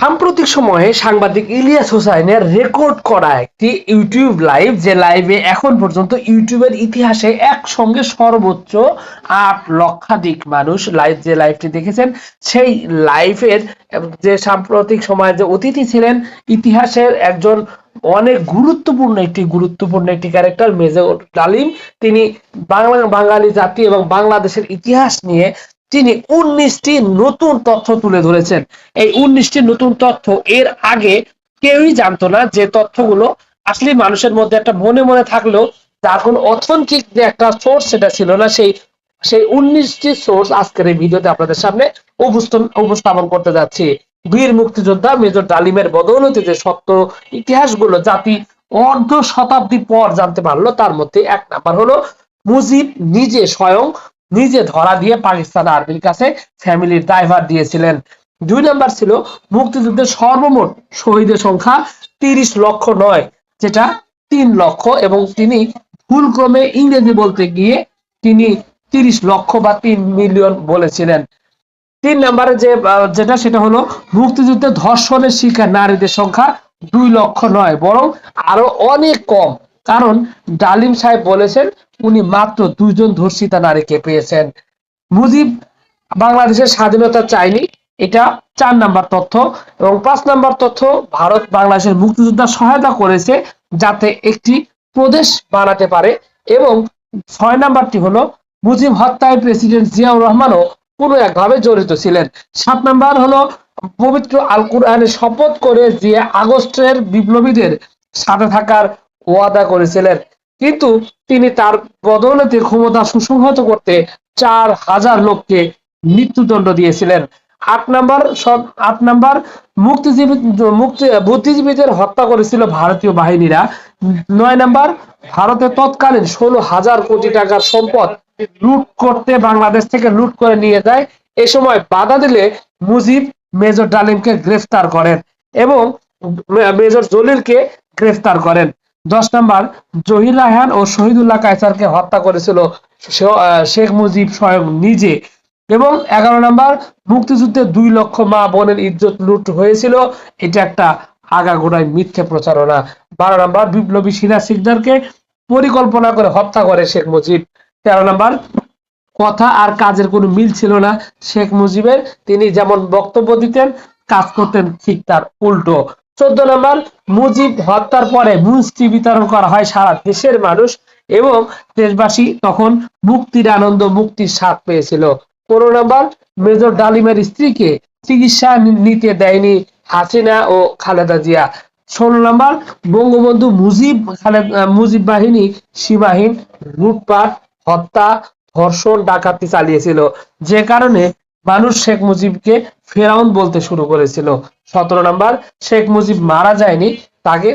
সাম্প্রতিক সময়ে সাংবাদিক ইলিয়াস হোসাইনের রেকর্ড করা একটি ইউটিউব লাইভ, যে লাইভে এখন পর্যন্ত ইউটিউবের ইতিহাসে একসঙ্গে সর্বোচ্চ আট লক্ষাধিক মানুষ লাইভ, যে লাইভটি দেখেছেন, সেই লাইভের যে সাম্প্রতিক সময়ে যে অতিথি ছিলেন, ইতিহাসের একজন অনেক গুরুত্বপূর্ণ একটি গুরুত্বপূর্ণ একটি ক্যারেক্টার মেজর ডালিম। তিনি বাংলা বাঙালি জাতি এবং বাংলাদেশের ইতিহাস নিয়ে তিনি উনিশটি নতুন তথ্য তুলে ধরেছেন। এই উনিশটি নতুন তথ্য এর আগে কেউই জানতো না যে তথ্যগুলো আসলে মানুষের মধ্যে একটা মনে মনে থাকলেও যার কোনো অথেন্টিক যে একটা সোর্স সেটা ছিল না, সেই সেই উনিশটি সোর্স আজকের এই ভিডিওতে আপনাদের সামনে উপস্থাপন উপস্থাপন করতে যাচ্ছি। বীর মুক্তিযোদ্ধা মেজর ডালিমের বদৌলতে যে সত্য ইতিহাসগুলো জাতি অর্ধ শতাব্দী পর জানতে পারল, তার মধ্যে এক নাম্বার হলো মুজিব নিজে স্বয়ং নিজে ধরা দিয়ে পাকিস্তান আর্মির কাছে ফ্যামিলির ড্রাইভার দিয়েছিলেন। দুই নাম্বার ছিল মুক্তিযুদ্ধের সর্বমোট শহীদের সংখ্যা তিরিশ লক্ষ নয়, যেটা তিন লক্ষ এবং তিনি ভুলক্রমে ইংরেজি বলতে গিয়ে তিনি তিরিশ লক্ষ বা তিন মিলিয়ন বলেছিলেন। তিন নম্বরে যে যেটা সেটা হলো মুক্তিযুদ্ধে ধর্ষণের শিকার নারীদের সংখ্যা দুই লক্ষ নয়, বরং আরও অনেক কম। কারণ ডালিম সাহেব বলেছেন উনি মাত্র দুইজন ধর্ষিতা নারীকে পেয়েছেন। মুজিব বাংলাদেশের স্বাধীনতা চায়নি, এটা চার নাম্বার তথ্য। এবং পাঁচ নাম্বার তথ্য, ভারত বাংলাদেশের মুক্তিযোদ্ধা সহায়তা করেছে যাতে একটি প্রদেশ বানাতে পারে। এবং ছয় নাম্বারটি হলো, মুজিব হত্যায় প্রেসিডেন্ট জিয়াউর রহমানও কোনো একভাবে জড়িত ছিলেন। সাত নাম্বার হলো, পবিত্র আল কোরআনে শপথ করে জিয়া আগস্টের বিপ্লবীদের সাথে থাকার ওয়াদা করেছিলেন। কিন্তু তিনি তার বদৌলতে ক্ষমতা সুসংহত করতে চার হাজার লোককে মৃত্যুদণ্ড দিয়েছিলেন। আট নাম্বার আট নাম্বার মুক্তিজীবী, মুক্তি, বুদ্ধিজীবীদের হত্যা করেছিল ভারতীয় বাহিনীরা। নয় নাম্বার, ভারতে তৎকালীন ষোলো হাজার কোটি টাকার সম্পদ লুট করতে বাংলাদেশ থেকে লুট করে নিয়ে যায়। এ সময় বাধা দিলে মুজিব মেজর ডালিমকে গ্রেফতার করেন এবং মেজর জলিলকে গ্রেফতার করেন। দশ নম্বর, জহির রায়হান ও শহীদুল্লাহ কায়সারকে হত্যা করেছিল শেখ মুজিব স্বয়ং নিজে। এবং এগারো নাম্বার, মুক্তিযুদ্ধে দুই লক্ষ মা বোনের ইজ্জত লুট হয়েছিল। এটা একটা আগাগোড়ায় মিথ্যে প্রচারণা। বারো নাম্বার, বিপ্লবী সিনা সিকদারকে পরিকল্পনা করে হত্যা করে শেখ মুজিব। তেরো নাম্বার, কথা আর কাজের কোনো মিল ছিল না। শেখ মুজিবের, তিনি যেমন বক্তব্য দিতেন, কাজ করতেন ঠিক তার উল্টো। চোদ্দ নম্বর, মুজিব হত্যার পরে মুষ্টি বিতরণ করা হয় সারা দেশের মানুষ এবং দেশবাসী তখন মুক্তির আনন্দ, মুক্তির স্বাদ পেয়েছিল। পনেরো নম্বর, মেজর ডালিমের স্ত্রীকে চিকিৎসা নিতে দেয়নি হাসিনা ও খালেদা জিয়া। ষোলো নম্বর, বঙ্গবন্ধু মুজিব খালেদ মুজিব বাহিনী সীমাহীন লুটপাট, হত্যা, ধর্ষণ, ডাকাতি চালিয়েছিল। যে কারণে মানুষ শেখ মুজিবকে ফেরাউন বলতে শুরু করেছিল। সতেরো নম্বর, শেখ মুজিব মারা যায়নি, তাকে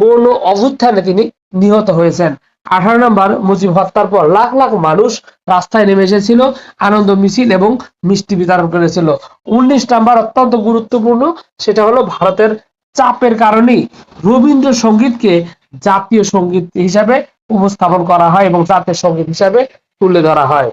পূর্ণ অভ্যুত্থানে তিনি নিহত হয়েছেন। আঠারো নম্বর, মুজিব হত্যার পর লাখ লাখ মানুষ রাস্তায় নেমে এসেছিল, আনন্দ, মিছিল এবং মিষ্টি বিতরণ করেছিল। উনিশ নাম্বার, অত্যন্ত গুরুত্বপূর্ণ, সেটা হলো ভারতের চাপের কারণেই রবীন্দ্রসঙ্গীতকে জাতীয় সংগীত হিসাবে উপস্থাপন করা হয় এবং জাতীয় সংগীত হিসাবে তুলে ধরা হয়।